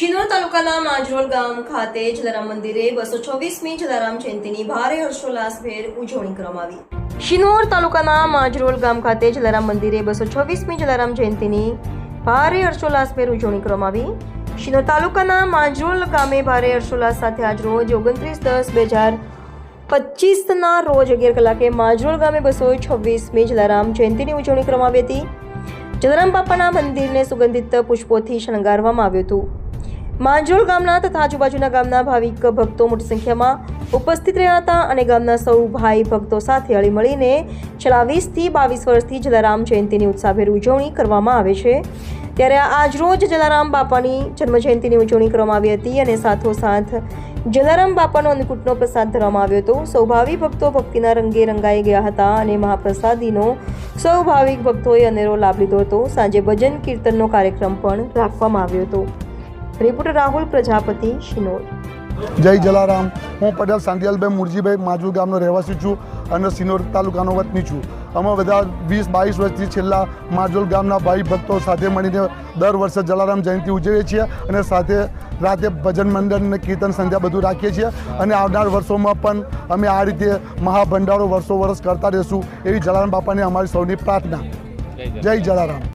શિનોર તાલુકાના માંજરોલ ગામ ખાતે જલારામ મંદિરે બસો છવ્વીસમી જલારામ જયંતિની ભારે હર્ષોલ્લાસભેર ઉજવણી કરવામાં આવી. શિનોર તાલુકાના માંજરોલ ગામ ખાતે જલારામ મંદિરે બસો છવ્વીસમી જલારામ જયંતિની ભારે હર્ષોલ્લાસભેર ઉજવણી કરવામાં આવી. શિનોર તાલુકાના માંજરોલ ગામે ભારે હર્ષોલ્લાસ સાથે આજરોજ ઓગણત્રીસ દસ બે હજાર પચીસના રોજ અગિયાર કલાકે માંજરોલ ગામે બસો છવ્વીસમી જલારામ જયંતિની ઉજવણી કરવામાં આવી હતી. જલારામ બાપાના મંદિરને સુગંધિત પુષ્પોથી શણગારવામાં આવ્યું હતું. માંજરોલ ગામના તથા આજુબાજુના ગામના ભાવિક ભક્તો મોટી સંખ્યામાં ઉપસ્થિત રહ્યા હતા અને ગામના સૌ ભાઈ ભક્તો સાથે હળીમળીને છેલ્લા વીસથી બાવીસ વર્ષથી જલારામ જયંતિની ઉત્સાહભેર ઉજવણી કરવામાં આવે છે. ત્યારે આજરોજ જલારામ બાપાની જન્મજયંતિની ઉજવણી કરવામાં આવી હતી અને સાથોસાથ જલારામ બાપાનો અન્નકૂટનો પ્રસાદ ધરવામાં આવ્યો હતો. સૌ ભાવિ ભક્તો ભક્તિના રંગે રંગાઈ ગયા હતા અને મહાપ્રસાદીનો સૌ ભાવિક ભક્તોએ અનેરો લાભ લીધો હતો. સાંજે ભજન કીર્તનનો કાર્યક્રમ પણ રાખવામાં આવ્યો હતો. રિપોર્ટર રાહુલ પ્રજાપતિ શિનોર. જય જલારામ. હું પટેલ સાંતિલાલભાઈ મુરજીભાઈ માજુલ ગામનો રહેવાસી છું અને સિનોર તાલુકાનો વતની છું. અમે બધા વીસ બાવીસ વર્ષથી છેલ્લા માજોલ ગામના ભાઈ ભક્તો સાથે મળીને દર વર્ષે જલારામ જયંતિ ઉજવીએ છીએ અને સાથે રાતે ભજન મંડળ અને કીર્તન સંધ્યા બધું રાખીએ છીએ. અને આવનાર વર્ષોમાં પણ અમે આ રીતે મહાભંડારો વર્ષો વર્ષ કરતા રહીશું એવી જલારામ બાપાની અમારી સૌની પ્રાર્થના. જય જલારામ.